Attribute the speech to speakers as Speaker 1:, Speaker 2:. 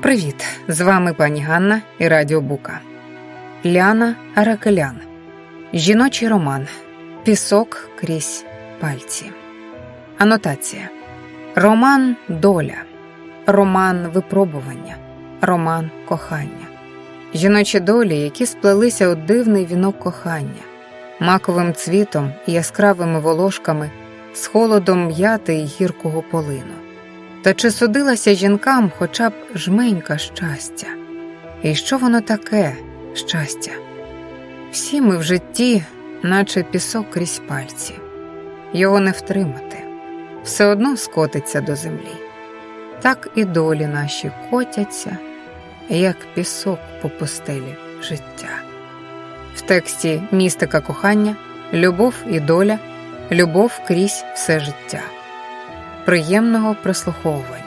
Speaker 1: Привіт! З вами пані Ганна і Радіо Бука. Ляна Аракелян. Жіночий роман. Пісок крізь пальці. Анотація. Роман Доля. Роман Випробування. Роман Кохання. Жіночі долі, які сплелися у дивний вінок кохання, маковим цвітом і яскравими волошками, з холодом м'яти й гіркого полину. Та чи судилася жінкам хоча б жменька щастя? І що воно таке щастя? Всі ми в житті, наче пісок крізь пальці, його не втримати, все одно скотиться до землі. Так і долі наші котяться, як пісок по пустелі життя. В тексті містика кохання, любов і доля, любов крізь все життя приємного прослуховування.